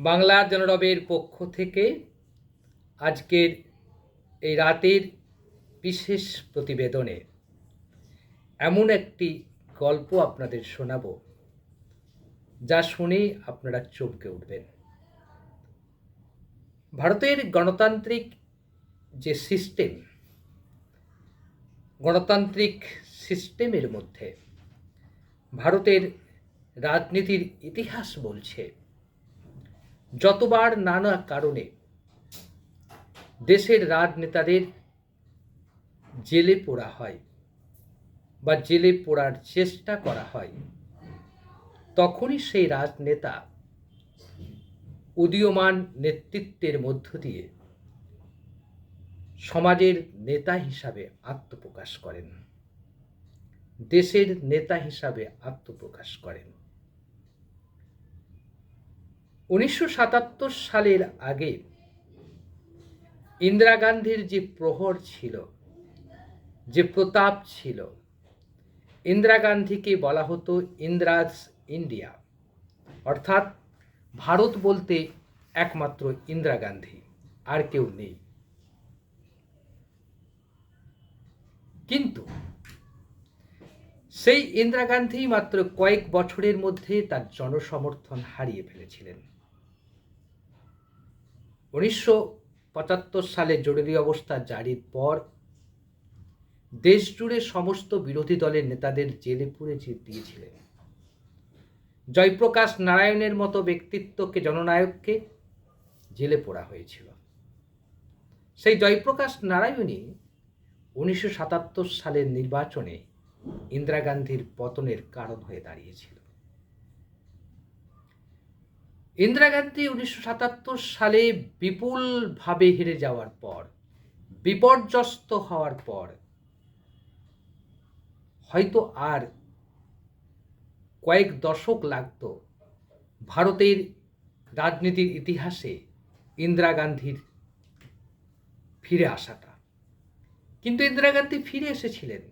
বাংলা জনরবের পক্ষ থেকে আজকের এই রাতের বিশেষ প্রতিবেদনে এমন একটি গল্প আপনাদের শোনাব, যা শুনে আপনারা চমকে উঠবেন। ভারতের গণতান্ত্রিক যে সিস্টেম, গণতান্ত্রিক সিস্টেমের মধ্যে ভারতের রাজনীতির ইতিহাস বলছে যতবার নানা কারণে দেশের রাজনেতাদের জেলে পোড়া হয় বা জেলে পোড়ার চেষ্টা করা হয়, তখনই সেই রাজনেতা উদীয়মান নেতৃত্বের মধ্য দিয়ে সমাজের নেতা হিসাবে আত্মপ্রকাশ করেন, দেশের নেতা হিসাবে আত্মপ্রকাশ করেন। উনিশশো সাতাত্তর সালের আগে ইন্দিরা গান্ধীর যে প্রহর ছিল, যে প্রতাপ ছিল, ইন্দিরা গান্ধীকে বলা হতো ইন্দ্রাজ ইন্ডিয়া। অর্থাৎ ভারত বলতে একমাত্র ইন্দিরা গান্ধী, আর কেউ নেই। কিন্তু সেই ইন্দিরা গান্ধী মাত্র কয়েক বছরের মধ্যে তার জনসমর্থন হারিয়ে ফেলেছিলেন। উনিশশো পঁচাত্তর সালে জরুরি অবস্থা জারির পর দেশ জুড়ে সমস্ত বিরোধী দলের নেতাদের জেলে পুরে দিয়েছিলেন। জয়প্রকাশ নারায়ণের মতো ব্যক্তিত্বকে, জননায়ককে জেলে পোড়া হয়েছিল। সেই জয়প্রকাশ নারায়ণই উনিশশো সাতাত্তর সালের নির্বাচনে ইন্দিরা গান্ধীর পতনের কারণ হয়ে দাঁড়িয়েছিল। ইন্দিরা গান্ধী উনিশশো সাতাত্তর সালে বিপুলভাবে হেরে যাওয়ার পর, বিপর্যস্ত হওয়ার পর, হয়তো আর কয়েক দশক লাগত ভারতের রাজনীতির ইতিহাসে ইন্দিরা গান্ধীর ফিরে আসাটা। কিন্তু ইন্দিরা গান্ধী ফিরে এসেছিলেন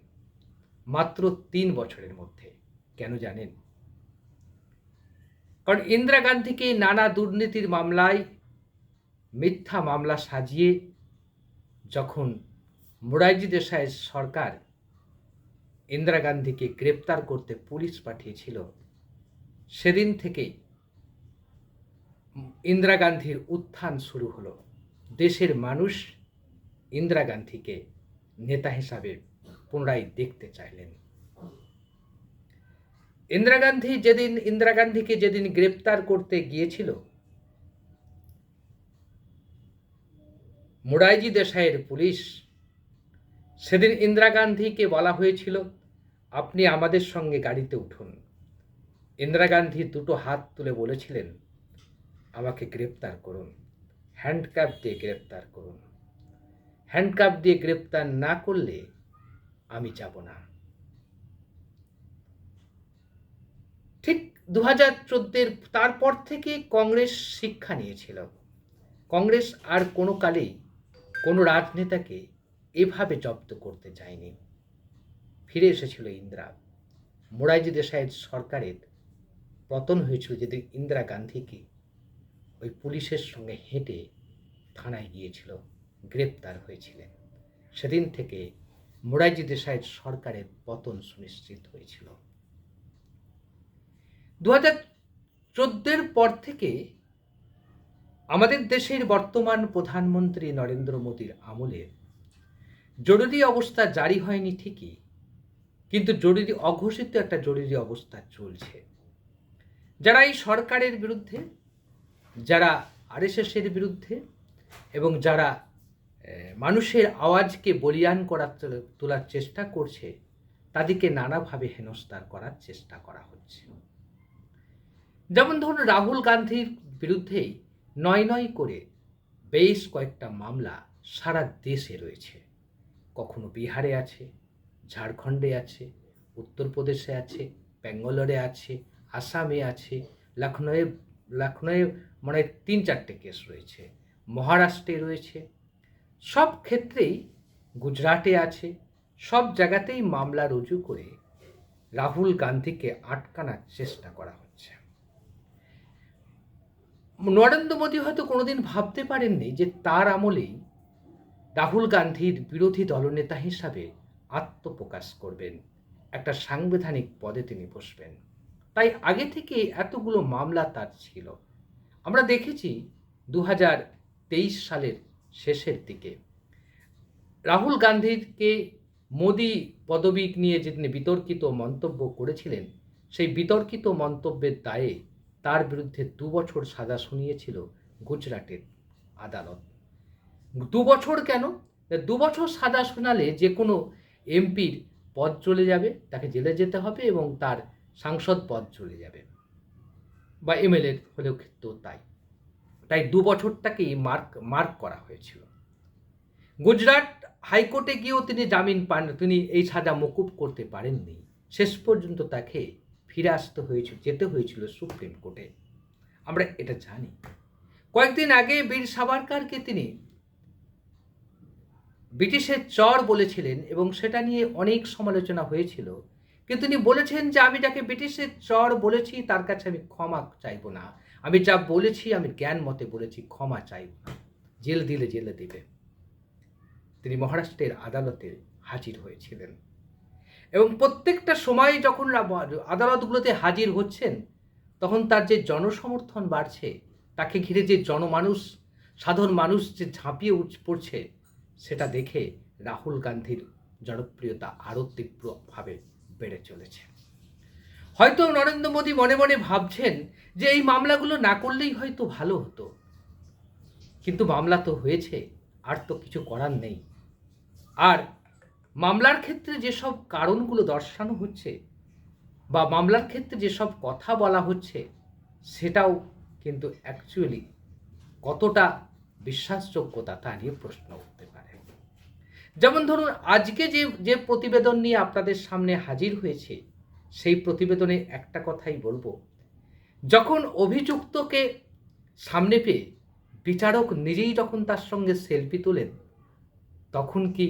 মাত্র তিন বছরের মধ্যে, কেন জানেন? কারণ ইন্দিরা গান্ধীকে নানা দুর্নীতির মামলায়, মিথ্যা মামলা সাজিয়ে যখন মোরাইজি দেশাইয়ের সরকার ইন্দিরা গান্ধীকে গ্রেপ্তার করতে পুলিশ পাঠিয়েছিল, সেদিন থেকেই ইন্দিরা গান্ধীর উত্থান শুরু হলো। দেশের মানুষ ইন্দিরা গান্ধীকে নেতা হিসাবে পুনরায় দেখতে চাইলেন। ইন্দিরা গান্ধী যেদিন, ইন্দিরা গান্ধীকে যেদিন গ্রেপ্তার করতে গিয়েছিল, মুরাইজি দেশাইয়ের পুলিশ, সেদিন ইন্দিরা গান্ধীকে বলা হয়েছিল, আপনি আমাদের সঙ্গে গাড়িতে উঠুন। ইন্দিরা গান্ধী দুটো হাত তুলে বলেছিলেন, আমাকে গ্রেপ্তার করুন, হ্যান্ডকাপ দিয়ে গ্রেপ্তার করুন। হ্যান্ডকাপ দিয়ে গ্রেপ্তার না করলে আমি যাব না ঠিক দু হাজার চোদ্দের তারপর থেকে কংগ্রেস শিক্ষা নিয়েছিল। কংগ্রেস আর কোনো কালেই কোনো রাজনেতাকে এভাবে জব্দ করতে চায়নি। ফিরে এসেছিল ইন্দিরা। মোরাইজি দেশাইয়ের সরকারের পতন হয়েছিল যেদিন ইন্দিরা গান্ধীকে ওই পুলিশের সঙ্গে হেঁটে থানায় গিয়েছিল, গ্রেপ্তার হয়েছিলেন। সেদিন থেকে মোরাইজি দেশাইয়ের সরকারের পতন সুনিশ্চিত হয়েছিল। দু হাজার চোদ্দের পর থেকে আমাদের দেশের বর্তমান প্রধানমন্ত্রী নরেন্দ্র মোদীর আমলে জরুরি অবস্থা জারি হয়নি ঠিকই, কিন্তু জরুরি, অঘোষিত একটা জরুরি অবস্থা চলছে। যারা এই সরকারের বিরুদ্ধে, যারা আরএসএসের বিরুদ্ধে এবং যারা মানুষের আওয়াজকে বলিয়ান করার তোলার চেষ্টা করছে, তাদেরকে নানাভাবে হেনস্থার করার চেষ্টা করা হচ্ছে। যেমন ধরুন রাহুল গান্ধীর বিরুদ্ধেই নয় নয় করে বেশ কয়েকটা মামলা সারা দেশে রয়েছে। কখনো বিহারে আছে, ঝাড়খণ্ডে আছে, উত্তরপ্রদেশে আছে, ব্যাঙ্গালোরে আছে, আসামে আছে, লখনৌয়ে লখনৌয়ে মানে তিন চারটে কেস রয়েছে, মহারাষ্ট্রে রয়েছে। সব ক্ষেত্রেই গুজরাটে আছে, সব জায়গাতেই মামলা রুজু করে রাহুল গান্ধীকে আটকানোর চেষ্টা করা হচ্ছে। নরেন্দ্র মোদী হয়তো কোনোদিন ভাবতে পারেননি যে তার আমলেই রাহুল গান্ধীর বিরোধী দলনেতা হিসাবে আত্মপ্রকাশ করবেন। একটা সাংবিধানিক পদে তিনি বসবেন। তাই আগে থেকে এতগুলো মামলা তার ছিল। আমরা দেখেছি দু সালের শেষের দিকে রাহুল গান্ধীকে মোদি পদবী নিয়ে যে তিনি বিতর্কিত মন্তব্য করেছিলেন, সেই বিতর্কিত মন্তব্যের দায়ে তার বিরুদ্ধে দু বছর সাজা শুনিয়েছিল গুজরাটের আদালত। দু বছর কেন? দু বছর সাজা শোনালে যে কোনো এমপির পদ চলে যাবে, তাকে জেলে যেতে হবে এবং তার সাংসদ পদ চলে যাবে। বা এমএলএ হলেও ক্ষেত্রেও তাই। তাই দু বছরটাকেই মার্ক মার্ক করা হয়েছিল। গুজরাট হাইকোর্টে গিয়েও তিনি জামিন পান, তিনি এই সাজা মকুব করতে পারেননি। শেষ পর্যন্ত তাকে ফিরে আসতে হয়েছিল যেতে হয়েছিল সুপ্রিম কোর্টে। আমরা এটা জানি। কয়েকদিন আগে বীর সাভারকারকে তিনি ব্রিটিশের চর বলেছিলেন এবং সেটা নিয়ে অনেক সমালোচনা হয়েছিল। কিন্তু তিনি বলেছেন যে, আমি যাকে ব্রিটিশের চর বলেছি, তার কাছে আমি ক্ষমা চাইব না। আমি যা বলেছি, আমি জ্ঞান মতে বলেছি, ক্ষমা চাইব না। জেল দিলে জেলে দেবে। তিনি মহারাষ্ট্রের আদালতে হাজির হয়েছিলেন। এবং প্রত্যেকটা সময় যখন আদালতগুলোতে হাজির হচ্ছেন, তখন তার যে জনসমর্থন বাড়ছে, তাকে ঘিরে যে জনমানুষ, সাধারণ মানুষ যে ঝাঁপিয়ে উঠ পড়ছে, সেটা দেখে রাহুল গান্ধীর জনপ্রিয়তা আরও তীব্রভাবে বেড়ে চলেছে। হয়তো নরেন্দ্র মোদী মনে মনে ভাবছেন যে এই মামলাগুলো না করলেই হয়তো ভালো হতো। কিন্তু মামলা তো হয়েছে, আর তো কিছু করার নেই। আর মামলার ক্ষেত্রে যেসব কারণগুলো দর্শানো হচ্ছে বা মামলার ক্ষেত্রে যেসব কথা বলা হচ্ছে, সেটাও কিন্তু অ্যাকচুয়ালি কতটা বিশ্বাসযোগ্যতা তা নিয়ে প্রশ্ন উঠতে পারে। যেমন ধরুন, আজকে যে যে প্রতিবেদন নিয়ে আপনাদের সামনে হাজির হয়েছে, সেই প্রতিবেদনে একটা কথাই বলব। যখন অভিযুক্তকে সামনে পেয়ে বিচারক নিজেই যখন তার সঙ্গে সেলফি তোলেন, তখন কি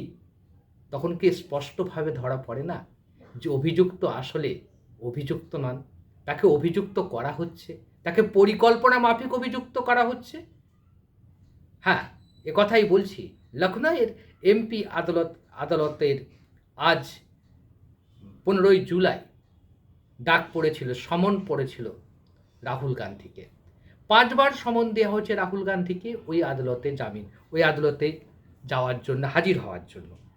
তখন কি স্পষ্টভাবে ধরা পড়ে না যে অভিযুক্ত আসলে অভিযুক্ত নন? তাকে অভিযুক্ত করা হচ্ছে? তাকে পরিকল্পনা মাফিক অভিযুক্ত করা হচ্ছে? হ্যাঁ এ কথাই বলছি। লখনৌয়ের এমপি আদালত, আদালতের আজ পনেরোই জুলাই ডাক পড়েছিল, সমন পড়েছিল রাহুল গান্ধীকে। পাঁচবার সমন দেওয়া হয়েছে রাহুল গান্ধীকে ওই আদালতে জামিন, ওই আদালতে যাওয়ার জন্য, হাজির হওয়ার জন্য।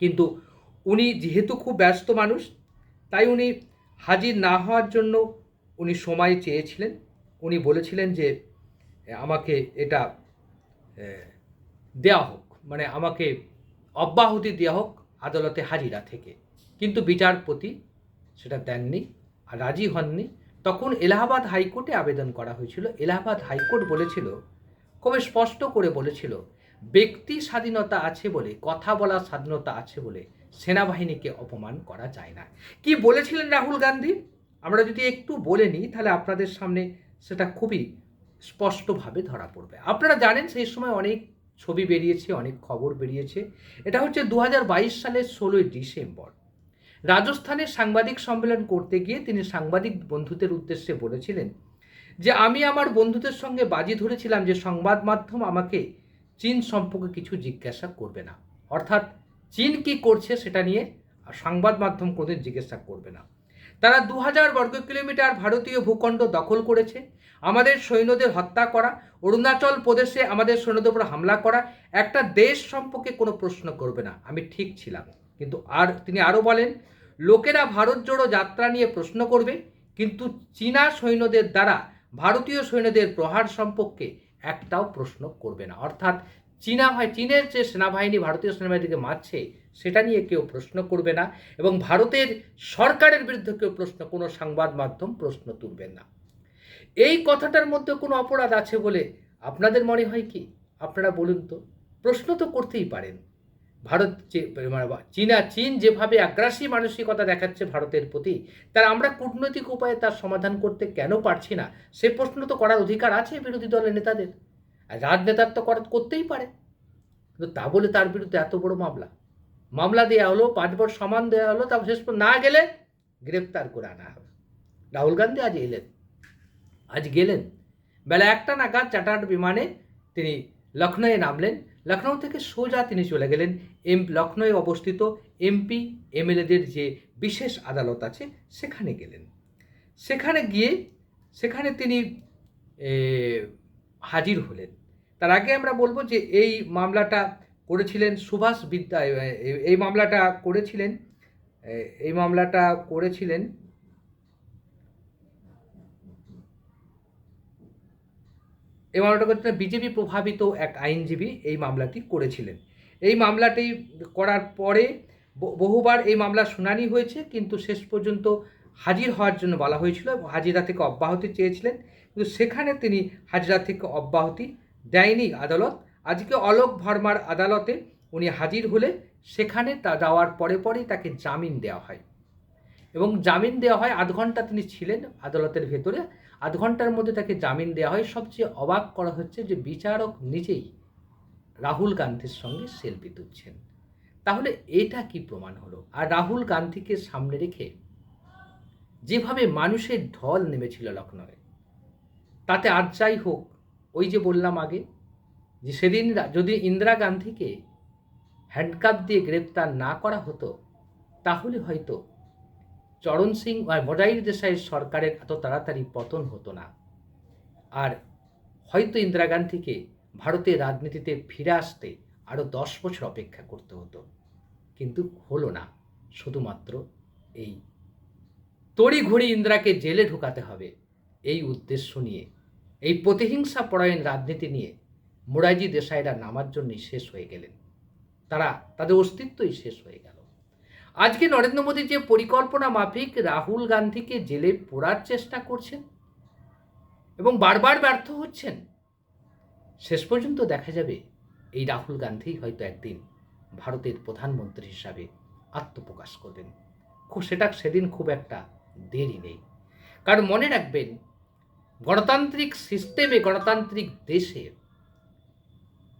কিন্তু উনি যেহেতু খুব ব্যস্ত মানুষ, তাই উনি হাজির না হওয়ার জন্য উনি সময় চেয়েছিলেন। উনি বলেছিলেন যে, আমাকে এটা দেওয়া হোক মানে আমাকে অব্যাহতি দেওয়া হোক আদালতে হাজিরা থেকে। কিন্তু বিচারপতি সেটা দেননি আর রাজি হননি। তখন এলাহাবাদ হাইকোর্টে আবেদন করা হয়েছিল। এলাহাবাদ হাইকোর্ট বলেছিল, খুবই স্পষ্ট করে বলেছিল ব্যক্তি স্বাধীনতা আছে বলে, কথা বলার স্বাধীনতা আছে বলে সেনাবাহিনীকে অপমান করা যায় না। কি বলেছিলেন রাহুল গান্ধী? আমরা যদি একটু বলে নিই, তাহলে আপনাদের সামনে সেটা খুবই স্পষ্টভাবে ধরা পড়বে। আপনারা জানেন, সেই সময় অনেক ছবি বেরিয়েছে, অনেক খবর বেরিয়েছে। এটা হচ্ছে দু হাজার বাইশ সালের ষোলোই ডিসেম্বর। রাজস্থানে সাংবাদিক সম্মেলন করতে গিয়ে তিনি সাংবাদিক বন্ধুদের উদ্দেশ্যে বলেছিলেন যে, আমি আমার বন্ধুদের সঙ্গে বাজি ধরেছিলাম যে সংবাদ মাধ্যম আমাকে চীন সম্পর্কে কিছু জিজ্ঞাসা করবে না। অর্থাৎ চীন কি করছে সেটা নিয়ে সংবাদ মাধ্যম কোনোদিন জিজ্ঞাসা করবে না। তারা দু হাজার বর্গ কিলোমিটার ভারতীয় ভূখণ্ড দখল করেছে, আমাদের সৈন্যদের হত্যা করা, অরুণাচল প্রদেশে আমাদের সৈন্যদের উপর হামলা করা, একটা দেশ সম্পর্কে কোনো প্রশ্ন করবে না। আমি ঠিক ছিলাম। কিন্তু আর তিনি আরও বলেন, লোকেরা ভারত জোড়ো যাত্রা নিয়ে প্রশ্ন করবে, কিন্তু চীনা সৈন্যদের দ্বারা ভারতীয় সৈন্যদের প্রহার সম্পর্কে একটাও প্রশ্ন করবে না। অর্থাৎ চীনা হয় চীনের যে সেনাবাহিনী ভারতীয় সেনাবাহিনীকে মারছে, সেটা নিয়ে কেউ প্রশ্ন করবে না এবং ভারতের সরকারের বিরুদ্ধে কেউ প্রশ্ন, কোনো সংবাদ মাধ্যম প্রশ্ন তুলবেন না। এই কথাটার মধ্যে কোনো অপরাধ আছে বলে আপনাদের মনে হয় কি? আপনারা বলুন তো। প্রশ্ন তো করতেই পারেন। ভারত যে মানে চীনা, চীন যেভাবে আগ্রাসী মানসিকতা দেখাচ্ছে ভারতের প্রতি, তার আমরা কূটনৈতিক উপায়ে তার সমাধান করতে কেন পারছি না? সে প্রশ্ন তো করার অধিকার আছে বিরোধী দলের নেতাদের। আর রাজনেতার তো করা, করতেই পারে। কিন্তু তা বলে তার বিরুদ্ধে এত বড় মামলা? মামলা দেওয়া হলো, পাঁচ বছর সমান দেওয়া হলো, তারপর শেষ না গেলে গ্রেপ্তার করে আনা হবে। রাহুল গান্ধী আজ এলেন। আজ গেলেন। বেলা একটা নাগাদ চার্টার্ড বিমানে তিনি লখনৌয়ে নামলেন। লখনৌ থেকে সোজা তিনি চলে গেলেন এম লখনৌয়ে অবস্থিত এমপি এমএলএদের যে বিশেষ আদালত আছে, সেখানে গেলেন। সেখানে গিয়ে সেখানে তিনি হাজির হলেন। তার আগে আমরা বলব যে এই মামলাটা করেছিলেন সুভাষ বিদ্যা এই মামলাটা করেছিলেন এই মামলাটা করেছিলেন এই মামলাটা করেছিলেন বিজেপি প্রভাবিত এক আইনজীবী এই মামলাটি করেছিলেন। এই মামলাটি করার পরে বহুবার এই মামলার শুনানি হয়েছে, কিন্তু শেষ পর্যন্ত হাজির হওয়ার জন্য বলা হয়েছিল হাজিরা থেকে অব্যাহতি চেয়েছিলেন। কিন্তু সেখানে তিনি হাজিরা থেকে অব্যাহতি দেয়নি আদালত। আজকে অলোক ভার্মার আদালতে উনি হাজির হলে সেখানে তা যাওয়ার পরে পরেই তাকে জামিন দেওয়া হয়। এবং জামিন দেওয়া হয় আধ ঘণ্টা তিনি ছিলেন আদালতের ভেতরে। আধ ঘণ্টার মধ্যে তাকে জামিন দেওয়া হয়। সবচেয়ে অবাক করা হচ্ছে যে বিচারক নিজেই রাহুল গান্ধীর সঙ্গে সেলফি তুলছেন। তাহলে এটা কি প্রমাণ হলো? আর রাহুল গান্ধীকে সামনে রেখে যেভাবে মানুষের ঢল নেমেছিল লখনৌয়ে তাতে আর যাই হোক, ওই যে বললাম আগে যে সেদিন যদি ইন্দিরা গান্ধীকে হ্যান্ডকাপ দিয়ে গ্রেপ্তার না করা হতো, তাহলে হয়তো চরণ সিং আর মোজাইর দেশাইয়ের সরকারের এত তাড়াতাড়ি পতন হতো না। আর হয়তো ইন্দিরা গান্ধীকে ভারতের রাজনীতিতে ফিরে আসতে আরও দশ বছর অপেক্ষা করতে হতো। কিন্তু হলো না। শুধুমাত্র এই তড়িঘড়ি ইন্দিরাকে জেলে ঢুকাতে হবে। এই উদ্দেশ্য নিয়ে, এই প্রতিহিংসা পরায়ণ রাজনীতি নিয়ে মোরাজি দেশাইরা নামার জন্যই শেষ হয়ে গেলেন। তারা, তাদের অস্তিত্বই শেষ হয়ে গেল। আজকে নরেন্দ্র মোদী যে পরিকল্পনা মাফিক, রাহুল গান্ধীকে জেলে পোড়ার চেষ্টা করছেন এবং বারবার ব্যর্থ হচ্ছেন, শেষ পর্যন্ত দেখা যাবে এই রাহুল গান্ধী হয়তো একদিন ভারতের প্রধানমন্ত্রী হিসাবে আত্মপ্রকাশ করবেন। খুব সেটা সেদিন খুব একটা দেরি নেই। কারণ মনে রাখবেন, গণতান্ত্রিক সিস্টেমে গণতান্ত্রিক দেশে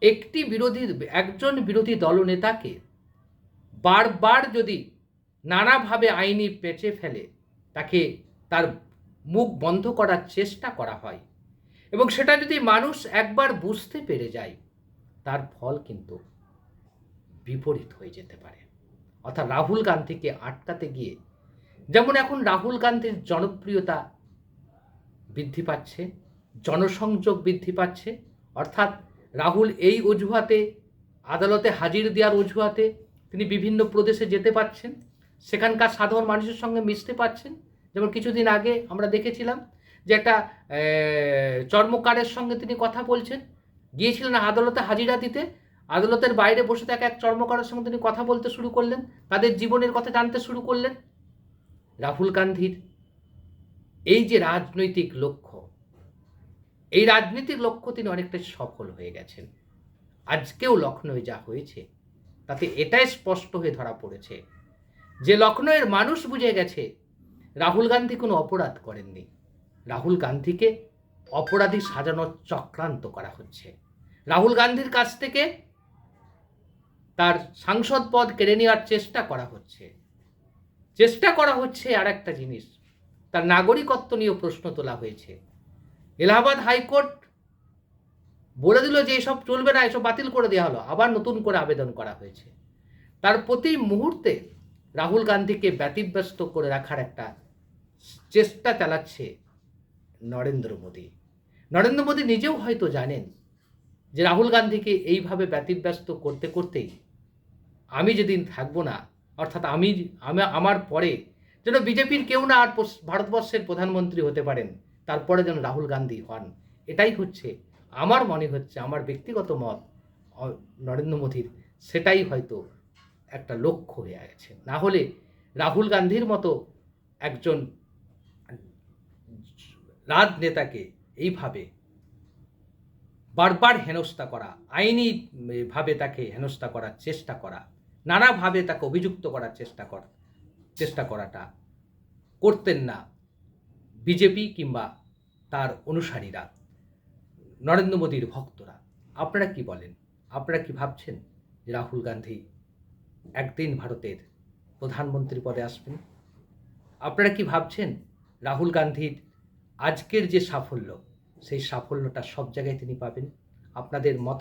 একটি বিরোধী, একজন বিরোধী দলনেতাকে বারবার যদি নানাভাবে আইনি পেঁচে ফেলে, তাকে তার মুখ বন্ধ করার চেষ্টা করা হয় এবং সেটা যদি মানুষ একবার বুঝতে পেরে যায়, তার ফল কিন্তু বিপরীত হয়ে যেতে পারে। অর্থাৎ রাহুল গান্ধীকে আটকাতে গিয়ে, যেমন এখন রাহুল গান্ধীর জনপ্রিয়তা বৃদ্ধি পাচ্ছে, জনসংযোগ বৃদ্ধি পাচ্ছে, অর্থাৎ রাহুল এই অজুহাতে, আদালতে হাজির দেওয়ার অজুহাতে তিনি বিভিন্ন প্রদেশে যেতে পারছেন, সেখানকার সাধারণ মানুষের সঙ্গে মিশতে পারছেন। যেমন কিছুদিন আগে আমরা দেখেছিলাম যে একটা চর্মকারের সঙ্গে তিনি কথা বলছেন। গিয়েছিলেন আদালতে হাজিরা দিতে। আদালতের বাইরে বসে থাকা এক চর্মকারের সঙ্গে তিনি কথা বলতে শুরু করলেন, তাদের জীবনের কথা জানতে শুরু করলেন। রাহুল গান্ধীর এই যে রাজনৈতিক লক্ষ্য, এই রাজনৈতিক লক্ষ্য তিনি অনেকটাই সফল হয়ে গেছেন। আজকেও লখনৌয়ে যা হয়েছে তাতে এটাই স্পষ্ট হয়ে ধরা পড়েছে যে লখনৌয়ের মানুষ বুঝে গেছে রাহুল গান্ধী কোনো অপরাধ করেননি। রাহুল গান্ধীকে অপরাধী সাজানোর চক্রান্ত করা হচ্ছে। রাহুল গান্ধীর কাছ থেকে তার সাংসদ পদ কেড়ে নেওয়ার চেষ্টা করা হচ্ছে। চেষ্টা করা হচ্ছে আর একটা জিনিস। তার নাগরিকত্ব নিয়েও প্রশ্ন তোলা হয়েছে। এলাহাবাদ হাইকোর্ট বলে দিল যে এসব চলবে না, এসব বাতিল করে দেওয়া হলো। আবার নতুন করে আবেদন করা হয়েছে। তার প্রতি মুহূর্তে রাহুল গান্ধীকে ব্যতিব্যস্ত করে রাখার একটা চেষ্টা চালাচ্ছে নরেন্দ্র মোদী। নরেন্দ্র মোদী নিজেও হয়তো জানেন যে রাহুল গান্ধীকে এইভাবে ব্যতিব্যস্ত করতে করতেই আমি যেদিন থাকব না, অর্থাৎ আমি আমি, আমার পরে যেন বিজেপির কেউ না আর ভারতবর্ষের প্রধানমন্ত্রী হতে পারেন, তারপরে যেন রাহুল গান্ধী হন। এটাই হচ্ছে আমার মনে হচ্ছে, আমার ব্যক্তিগত মত নরেন্দ্র মোদীর, সেটাই হয়তো একটা লক্ষ্য হয়ে গেছে না হলে রাহুল গান্ধীর মতো একজন রাজনেতাকে এইভাবে বারবার হেনস্থা করা, আইনি ভাবে তাকে হেনস্থা করার চেষ্টা করা, নানাভাবে তাকে অভিযুক্ত করার চেষ্টা কর, চেষ্টা করাটা করতেন না বিজেপি কিংবা তার অনুসারীরা। নরেন্দ্র মোদীর ভক্তরা, আপনারা কি বলেন? আপনারা কি ভাবছেন যে রাহুল গান্ধী একদিন ভারতের প্রধানমন্ত্রী পদে আসবেন? আপনারা কি ভাবছেন রাহুল গান্ধীর আজকের যে সাফল্য, সেই সাফল্যটা সব জায়গায় তিনি পাবেন? আপনাদের মত